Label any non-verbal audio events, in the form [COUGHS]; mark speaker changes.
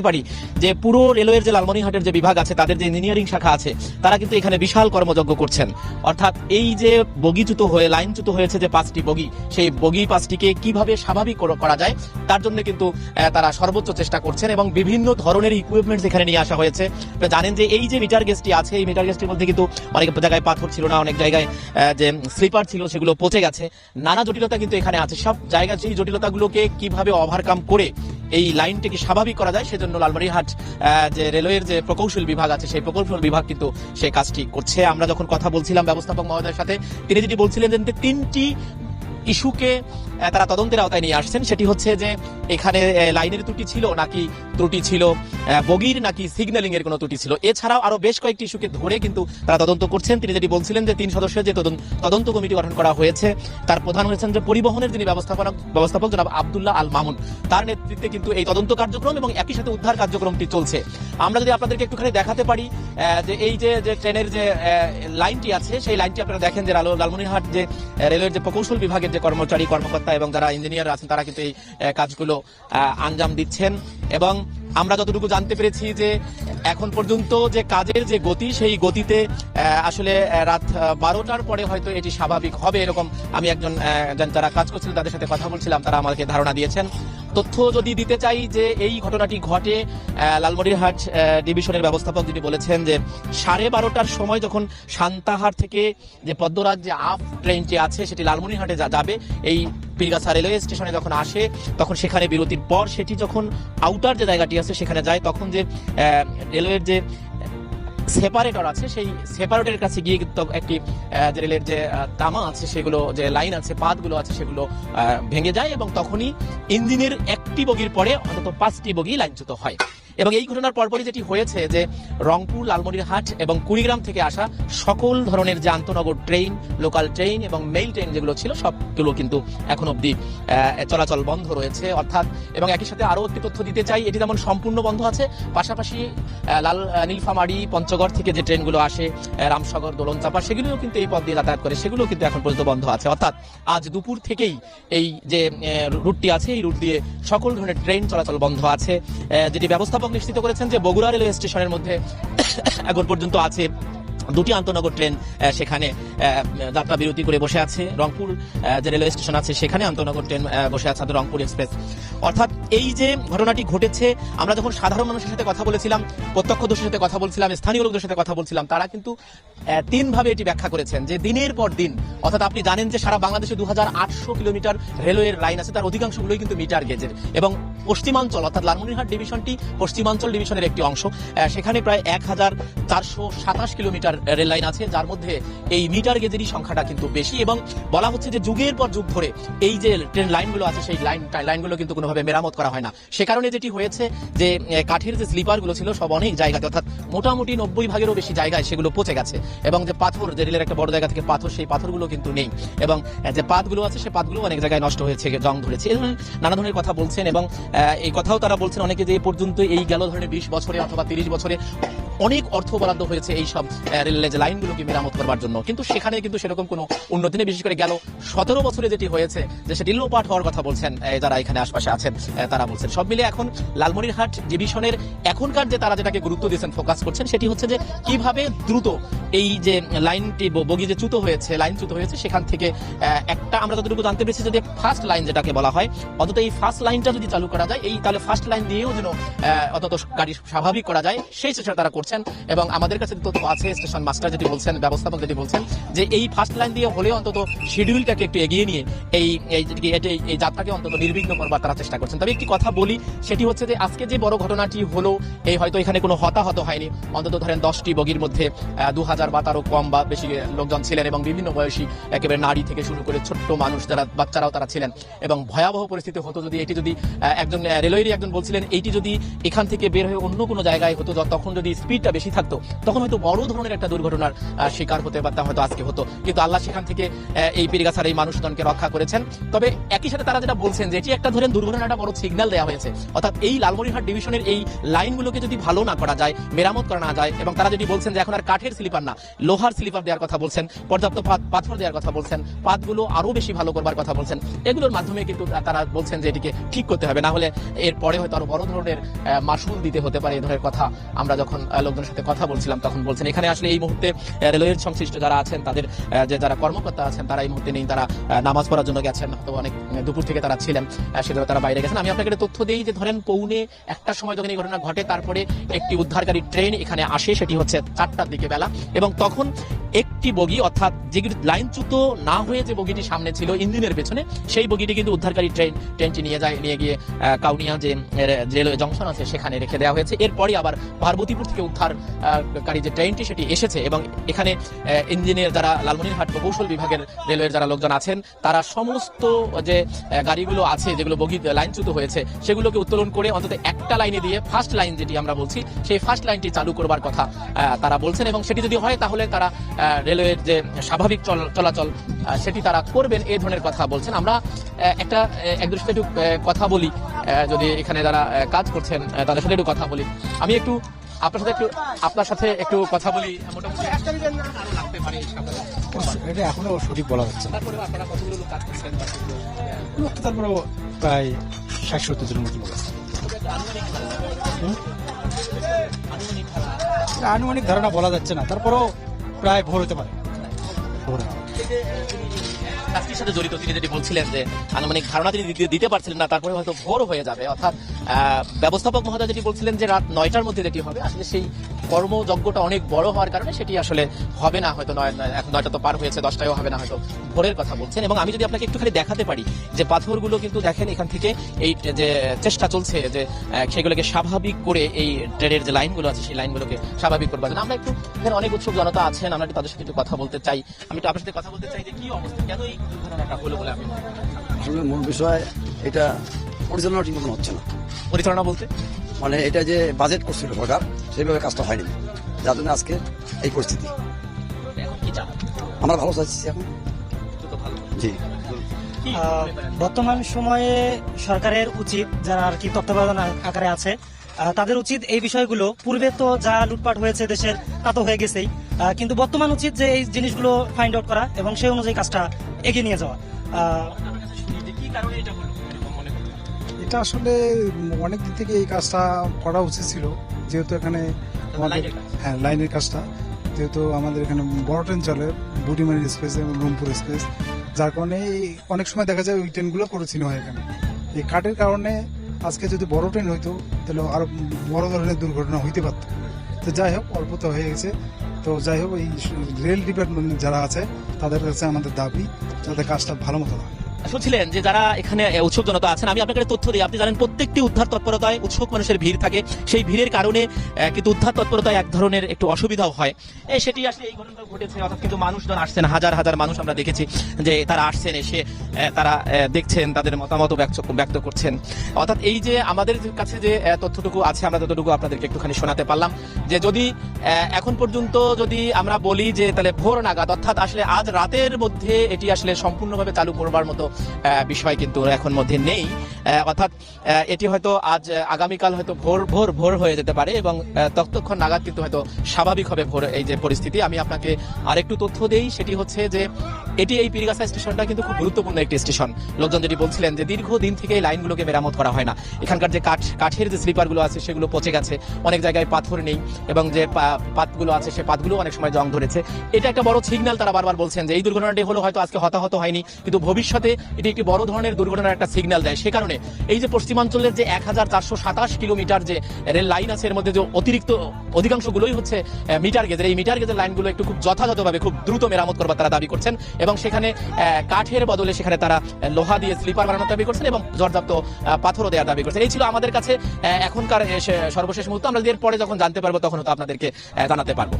Speaker 1: দেখতে পারি যে পুরো রেলওয়ের যে লালমনিরহাটের যে বিভাগ আছে, তাদের যে ইঞ্জিনিয়ারিং শাখা আছে, তারা কিন্তু এখানে বিশাল কর্মযজ্ঞ করছেন। অর্থাৎ এই যে বগিচ্যুত হয়ে, লাইনচ্যুত হয়েছে যে পাঁচটি বগি, সেই বগি পাঁচটিকে কীভাবে স্বাভাবিক করা যায়, তার জন্য কিন্তু তারা সর্বোচ্চ চেষ্টা করছেন এবং বিভিন্ন ধরনের ইকুইপমেন্টস এখানে নিয়ে আসা হয়েছে। জানেন যে এই যে মিটার গেজটি আছে, এই মিটার গেজটির মধ্যে কিন্তু অনেক জায়গায় পাথর ছিল না, অনেক জায়গায় যে স্লিপার ছিল, সেগুলো পচে গেছে। নানা জটিলতা কিন্তু এখানে আছে। সব জায়গা, সেই জটিলতাগুলোকে কীভাবে ওভারকাম করে এই লাইনটিকে স্বাভাবিক করা যায়? সেজন্য লালমারিহাট যে রেলওয়ের যে প্রকৌশল বিভাগ আছে, সেই প্রকৌশল বিভাগ কিন্তু সেই কাজটি করছে। আমরা যখন কথা বলছিলাম ব্যবস্থাপক মহোদয়ের সাথে, তিনি যেটি বলছিলেন যে তিনটি ইস্যুকে তারা তদন্তের আওতায় নিয়ে আসছেন। সেটি হচ্ছে যে এখানে লাইনের ত্রুটি ছিল নাকি ত্রুটি ছিল বগির নাকি সিগন্যালিং এর কোনো ত্রুটি ছিল, এছাড়াও আরও বেশ কয়েকটি ইস্যুকে ধরে কিন্তু তারা তদন্ত করছেন। তিনি যেটি বলছিলেন যে তিন সদস্যের যে তদন্ত কমিটি গঠন করা হয়েছে, তার প্রধান হয়েছেন যে পরিবহনের যিনি ব্যবস্থাপনা, ব্যবস্থাপক জনাব আব্দুল্লাহ আল মামুন, তার নেতৃত্বে কিন্তু এই তদন্ত কার্যক্রম এবং একই সাথে উদ্ধার কার্যক্রমটি চলছে। আমরা যদি আপনাদেরকে একটুখানি দেখাতে পারি যে এই যে যে ট্রেনের যে লাইনটি আছে, সেই লাইনটি আপনারা দেখেন যে লাল- লালমনিরহাট যে রেলওয়ের যে প্রকৌশল বিভাগের যে কর্মচারী, কর্মকর্তা এবং যারা ইঞ্জিনিয়ার আছেন, তারা কিন্তু এই কাজগুলো আঞ্জাম দিচ্ছেন। এবং আমরা যতটুকু জানতে পেরেছি যে এখন পর্যন্ত যে কাজের যে গতি, সেই গতিতে আসলে রাত বারোটার পরে হয়তো এটি স্বাভাবিক হবে এরকম আমি একজন যারা কাজ করছিলেন তাদের সাথে কথা বলছিলাম, তারা আমাকে ধারণা দিয়েছেন। তথ্য যদি দিতে চাই যে এই ঘটনাটি ঘটে লালমনিরহাট ডিভিশনের ব্যবস্থাপক যিনি বলেছেন যে সাড়ে বারোটার সময় যখন সান্তাহার থেকে যে পদ্মরাজ যে আফ ট্রেনটি আছে, সেটি লালমনিরহাটে যা- যাবে, এই পিরগাছা রেলওয়ে স্টেশনে যখন আসে, তখন সেখানে বিরতির পর সেটি যখন আউটার যে জায়গাটি আছে সেখানে যায়, তখন যে রেলওয়ের যে সেপারেটর আছে, সেই সেপারেটের কাছে গিয়ে কিন্তু একটি রেলের যে তামা আছে, সেগুলো, যে লাইন আছে, পাতগুলো আছে, সেগুলো ভেঙে যায় এবং তখনই ইঞ্জিনের একটি বগির পরে অন্তত পাঁচটি বগি লাইনচ্যুত হয়। এবং এই ঘটনার পরপরই যেটি হয়েছে যে রংপুর, লালমনিরহাট এবং কুড়িগ্রাম থেকে আসা সকল ধরনের যে আন্তনগর ট্রেন, লোকাল ট্রেন এবং মেইল ট্রেন যেগুলো ছিল, সবগুলো কিন্তু এখন অবধি চলাচল বন্ধ রয়েছে। অর্থাৎ, এবং একই সাথে আরও একটি তথ্য দিতে চাই, এটি যেমন সম্পূর্ণ বন্ধ আছে, পাশাপাশি লাল নীলফামারী, পঞ্চগড় থেকে যে ট্রেনগুলো আসে রামসাগর, দোলনচাপা, সেগুলোও কিন্তু এই পথ দিয়ে যাতায়াত করে, সেগুলো কিন্তু এখন পর্যন্ত বন্ধ আছে। অর্থাৎ, আজ দুপুর থেকেই এই যে রুটটি আছে, এই রুট দিয়ে সকল ধরনের ট্রেন চলাচল বন্ধ আছে যেটি ব্যবস্থাপক নিশ্চিত করেছেন যে বগুড়া রেলওয়ে স্টেশনের মধ্যে [COUGHS] এখন পর্যন্ত আছে দুটি আন্তনগর ট্রেন সেখানে যাত্রা বিরতি করে বসে আছে। রংপুর যে রেলওয়ে স্টেশন আছে, সেখানে আন্তনগর ট্রেন বসে আছে রংপুর এক্সপ্রেস। অর্থাৎ এই যে ঘটনাটি ঘটেছে, আমরা যখন সাধারণ মানুষের সাথে কথা বলেছিলাম, প্রত্যক্ষদর্শীর সাথে কথা বলছিলাম, স্থানীয় লোকদের সাথে কথা বলছিলাম, তারা কিন্তু তিনভাবে এটি ব্যাখ্যা করেছেন যে দিনের পর দিন, অর্থাৎ আপনি জানেন যে সারা বাংলাদেশে দু হাজার আটশো কিলোমিটার রেলওয়ের লাইন আছে, তার অধিকাংশগুলোই কিন্তু মিটার গেজের এবং পশ্চিমাঞ্চল, অর্থাৎ লালমনিরহাট ডিভিশনটি পশ্চিমাঞ্চল ডিভিশনের একটি অংশ সেখানে প্রায় এক হাজার চারশো সাতাশ কিলোমিটার রেল লাইন আছে, যার মধ্যে এই মিটার গেজেরই সংখ্যাটা কিন্তু বেশি। এবং বলা হচ্ছে যে যুগের পর যুগ ধরে এই যে ট্রেন লাইনগুলো আছে, সেই লাইন, লাইনগুলো কিন্তু কোনোভাবে মেরামত করা হয় না। সে কারণে যেটি হয়েছে যে কাঠের যে স্লিপারগুলো ছিল সব অনেক জায়গাতে, অর্থাৎ মোটামুটি নব্বই ভাগেরও বেশি জায়গায় সেগুলো পচে গেছে। এবং যে পাথর, যে রেলের একটা বড় জায়গা থেকে পাথর, সেই পাথরগুলো কিন্তু নেই। এবং যে পাতগুলো আছে সেই পাতগুলো অনেক জায়গায় নষ্ট হয়েছে, জং ধরেছে। এই ধরনের নানা ধরনের কথা বলছেন এবং এই কথাও তারা বলছেন অনেকে যে পর্যন্ত এই গেল ধরনের বিশ বছরে অথবা তিরিশ বছরে অনেক অর্থ বরাদ্দ হয়েছে এই সব রেলের লাইনগুলোকে মেরামত করবার জন্য। কিন্তু সেখানে কিন্তু সেরকম কোনো উন্নতি নেই। বিশেষ করে গেল সতেরো বছরে যেটি হয়েছে, যে সেটি লোপাট হওয়ার কথা বলছেন যারা এখানে আশপাশে আছেন তারা বলছেন। সব মিলে এখন লালমনিরহাট ডিভিশনের এখনকার যে তারা যেটাকে গুরুত্ব দিয়েছেন, ফোকাস করছেন, সেটি হচ্ছে যে কীভাবে দ্রুত এই যে লাইনটি বগি যে চ্যুত হয়েছে, লাইন চ্যুত হয়েছে, সেখান থেকে একটা আমরা যতটুকু জানতে পেরেছি যে ফার্স্ট লাইন যেটাকে বলা হয়, অন্তত এই ফার্স্ট লাইনটা যদি চালু করা যায়, এই তাহলে ফার্স্ট লাইন দিয়েও যেন অন্তত গাড়ি স্বাভাবিক করা যায়, সেই চেষ্টা তারা করছেন। এবং আমাদের কাছে তথ্য আছে স্টেশন মাস্টার যেটি বলছেন, ব্যবস্থাপক যেটি বলছেন, যে এই ফার্স্ট লাইন দিয়ে হলেও অন্তত শিডিউলটাকে একটু এগিয়ে নিয়ে এই যাত্রাকে অন্তত নির্বিঘ্ন করবার তারা চেষ্টা করছেন। তবে একটি কথা বলি, সেটি হচ্ছে যে আজকে যে বড় ঘটনাটি হলো, এই হয়তো এখানে কোনো হতাহত হয়নি। অন্তত ধরেন দশটি বগির মধ্যে দু হাজার বা তারও কম বা বেশি লোকজন ছিলেন এবং বিভিন্ন বয়সী একেবারে নারী থেকে শুরু করে ছোট্ট মানুষ যারা, বাচ্চারাও তারা ছিলেন। এবং ভয়াবহ পরিস্থিতি হতো যদি এটি যদি একজন রেলওয়েরই একজন বলছিলেন এইটি যদি এখান থেকে বের হয়ে অন্য কোনো জায়গায় হতো তখন যদি স্পিডটা বেশি থাকতো, তখন হয়তো বড় ধরনের একটা দুর্ঘটনার শিকার হতে পারতাম হয়তো আজকে হতো। কিন্তু আল্লাহ সেখান থেকে এই পীরগাছার এই মানুষজনকে রক্ষা করেছেন। তবে একই সাথে তারা যেটা বলছেন যে, এটি একটা ধরেন দুর্ঘটনাটা বড় সিগন্যাল দেওয়া হয়েছে। অর্থাৎ এই লালমনিরহাট ডিভিশনের এই লাইনগুলোকে যদি ভালো না করা যায়, মেরামত করা না যায়, এবং তারা যদি বলছেন যে এখন আর কাঠের স্লিপার না, লোহার স্লিপার দেওয়ার কথা বলছেন, পর্যাপ্ত পাত- পাথর দেওয়ার কথা বলছেন, পাতগুলো আরও বেশি ভালো করবার কথা বলছেন, এগুলোর মাধ্যমে কিন্তু তারা বলছেন যে এটিকে ঠিক করতে হবে। না হলে এর পরে হয়তো আরও বড় ধরনের মাসুল দিতে হতে পারে এই ধরনের কথা। আমরা যখন লোকজনের সাথে কথা বলছিলাম, তখন বলছেন, এখানে আসলে এই মুহূর্তে রেলওয়ের সংশ্লিষ্ট যারা আছেন, তাদের যে যারা কর্মকর্তা আছেন, তারা এই মুহূর্তে নেই, তারা নামাজ পড়ার জন্য গেছেন, হয়তো অনেক দুপুর থেকে তারা ছিলেন সেভাবে তারা বাইরে গেছেন। আমি আপনাকে একটা তথ্য দিই যে ধরেন পৌনে একটা সময় যখন এই ঘটনা ঘটে, তারপরে একটি উদ্ধারকারী ট্রেন এখানে আসে, সেটি হচ্ছে চারটার দিকে বেলা। এবং তখন একটি বগি, অর্থাৎ যে লাইনচ্যুত না হয়ে যে বগিটি সামনে ছিল ইঞ্জিনের পেছনে, সেই বগিটি কিন্তু উদ্ধারকারী ট্রেন ট্রেনটি নিয়ে যায় নিয়ে গিয়ে কাউনিয়া যে রেলওয়ে জংশন আছে, সেখানে রেখে দেওয়া হয়েছে। এরপরে আবার পার্বতীপুর থেকে উদ্ধারকারী যে ট্রেনটি, সেটি এসেছে এবং এখানে ইঞ্জিনের যারা লালমনিরহাট প্রকৌশল বিভাগের রেলওয়ের যারা লোকজন আছেন, তারা সমস্ত যে গাড়িগুলো আছে, যেগুলো বগি লাইনচ্যুত হয়েছে, সেগুলোকে উত্তোলন করে অন্তত একটা লাইনে দিয়ে ফার্স্ট লাইন যেটি আমরা বলছি, সেই ফার্স্ট লাইনটি চালু করবার কথা তারা বলছেন এবং সেটি যদি হয় তাহলে তারা রেলওয়ের যে স্বাভাবিক চল- চলাচল সেটি তারা করবেন এই ধরনের কথা বলছেন। আমরা একটা আহ, এক দুটোর সাথে একটু কথা বলি যদি এখানে যারা কাজ করছেন তাদের সাথে একটু কথা বলি। আমি একটু আপনার সাথে একটু আপনার সাথে একটু কথা বলি মোটামুটি লাগতে পারে
Speaker 2: এটা এখনও সঠিক বলা যাচ্ছে না।
Speaker 1: তারপরে আপনারা কতগুলো লোক কাজ করছেন বা কতগুলো, আহ,
Speaker 2: তারপরেও প্রায় ষাট সত্তর জনের মতো লোক আছে।
Speaker 1: আনুমানিক ধারণা
Speaker 2: বলা যাচ্ছে না। তারপরেও প্রায় ভোর হতে পারে।
Speaker 1: কাজটির সাথে জড়িত তিনি যেটি বলছিলেন যে আনুমানিক ধারণা তিনি দিতে- পারছিলেন না, তারপরে হয়তো ভোর হয়ে যাবে। অর্থাৎ ব্যবস্থাপক মহোদয় যেটি বলছিলেন যে রাত নয়টার মধ্যে যেটি হবে, আসলে সেই কর্মযজ্ঞটা অনেক বড় হওয়ার কারণে সেটি আসলে হবে না হয়তো নয় নয়টা তো পার হয়েছে দশটায়ও হবে না হয়তো ভোরের কথা বলছেন। এবং আমি যদি আপনাকে একটুখানি দেখাতে পারি যে পাথরগুলো কিন্তু দেখেন এখান থেকে এই যে চেষ্টা চলছে যে সেগুলোকে স্বাভাবিক করে এই ট্রেনের যে লাইনগুলো আছে সেই লাইনগুলোকে স্বাভাবিক করবার জন্য। আমরা একটু এখানে অনেক উৎসুক জনতা আছেন আমরা একটু তাদের সাথে একটু কথা বলতে চাই। আমি একটু আপনার সাথে কথা বলতে চাই যে কি অবস্থা কেন এই দুর্ঘটনাটা হলো বলে আমি
Speaker 3: আসলে মূল বিষয় এটা পরিচালনা ঠিক মতন হচ্ছে না।
Speaker 1: পরিচালনা বলতে?
Speaker 3: মানে এটা যে বাজেট করছিল সরকার সেইভাবে কাজটা হয়নি। যার জন্য আজকে এই পরিস্থিতি।
Speaker 1: এখন কি চান
Speaker 3: আমরা ভালো চাইছি এখন। জি।
Speaker 1: মনে?
Speaker 4: বর্তমান সময়ে সরকারের উচিত যারা আর কি তত্ত্বাবধান আকারে আছে তাদের উচিত এই বিষয়গুলো। পূর্বে তো যা লুটপাট হয়েছে দেশের তা তো হয়ে গেছেই। কিন্তু বর্তমান উচিত যে এই জিনিসগুলো ফাইন্ড আউট করা এবং সেই অনুযায়ী কাজটা এগিয়ে নিয়ে যাওয়া।
Speaker 1: মনে?
Speaker 5: এটা আসলে অনেক দিক থেকে এই কাজটা করা উচিত ছিল। যেহেতু এখানে আমাদের হ্যাঁ লাইনের কাজটা। যেহেতু আমাদের এখানে বড় ট্রেন চলে বুড়িমারি এক্সপ্রেস এবং রংপুর এক্সপ্রেস যার কারণে এই অনেক সময় দেখা যায় ওই ট্রেনগুলো পরিচিন্ন হয় এখানে। এই কাঠের কারণে আজকে যদি বড় ট্রেন হইতো তাহলে আরও বড় ধরনের দুর্ঘটনা হইতে পারত। তো যাই হোক অল্প তো হয়ে গেছে। তো যাই হোক এই রেল ডিপার্টমেন্ট যারা আছে তাদের কাছে আমাদের দাবি যাতে কাজটা ভালো মতো হয়।
Speaker 1: শুনছিলেন যে যারা এখানে আহ, উৎসুক জনতা আছেন আমি আপনাকে তথ্য দিই। আপনি জানেন প্রত্যেকটি উদ্ধার তৎপরতায় উৎসুক মানুষের ভিড় থাকে। সেই ভিড়ের কারণে কিন্তু উদ্ধার তৎপরতায় এক ধরনের একটু অসুবিধাও হয়। সেটি আসলে এই ঘটনা ঘটেছে অর্থাৎ কিন্তু মানুষজন আসছেন হাজার হাজার মানুষ আমরা দেখেছি যে তারা আসছেন এসে তারা দেখছেন তাদের মতামত ব্যক্ত করছেন। অর্থাৎ এই যে আমাদের কাছে যে তথ্যটুকু আছে আমরা ততটুকু আপনাদেরকে একটুখানি শোনাতে পারলাম যে যদি এখন পর্যন্ত যদি আমরা বলি যে তাহলে ভোর নাগাদ অর্থাৎ আসলে আজ রাতের মধ্যে এটি আসলে সম্পূর্ণভাবে চালু করবার মতো বিষয় কিন্তু এখন মধ্যে নেই। অর্থাৎ এটি হয়তো আজ আগামীকাল হয়তো ভোর ভোর ভোর হয়ে যেতে পারে এবং ততক্ষণ নাগাদ কিন্তু হয়তো স্বাভাবিক হবে ভোর এই যে পরিস্থিতি। আমি আপনাকে আরেকটু তথ্য দেই, সেটি হচ্ছে যে এটি এই পীরগাছা স্টেশনটা কিন্তু খুব গুরুত্বপূর্ণ একটি স্টেশন। লোকজন যেটি বলছিলেন যে দীর্ঘদিন থেকে এই লাইনগুলোকে মেরামত করা হয় না। এখানকার যে কাঠ, কাঠের যে স্লিপারগুলো আছে, সেগুলো পচে গেছে। অনেক জায়গায় পাথর নেই এবং যে পাতগুলো আছে, সে পাতগুলো অনেক সময় জং ধরেছে। এটা একটা বড় সিগন্যাল তারা বারবার বলছেন যে এই দুর্ঘটনাটি হলো হয়তো আজকে হতাহত হয়নি, কিন্তু ভবিষ্যতে এটি একটি বড় ধরনের দুর্ঘটনার একটা সিগন্যাল দেয়। সে কারণে এই যে পশ্চিমাঞ্চলের যে এক সাতাশ কিলোমিটার যে রেল লাইন আছে এর মধ্যে যে অতিরিক্ত অধিকাংশগুলোই হচ্ছে মিটার গেজের এই মিটার গেজের লাইনগুলো একটু খুব যথাযথভাবে খুব দ্রুত মেরামত করবার তারা দাবি করছেন এবং সেখানে কাঠের বদলে সেখানে তারা লোহা দিয়ে স্লিপার বানানোর দাবি করছেন এবং পর্যাপ্ত আহ, পাথরও দেওয়ার দাবি করছেন। এই ছিল আমাদের কাছে এখনকার সর্বশেষ মুহূর্ত। আমরা এর পরে যখন জানতে পারব তখন তো আপনাদেরকে জানাতে পারব।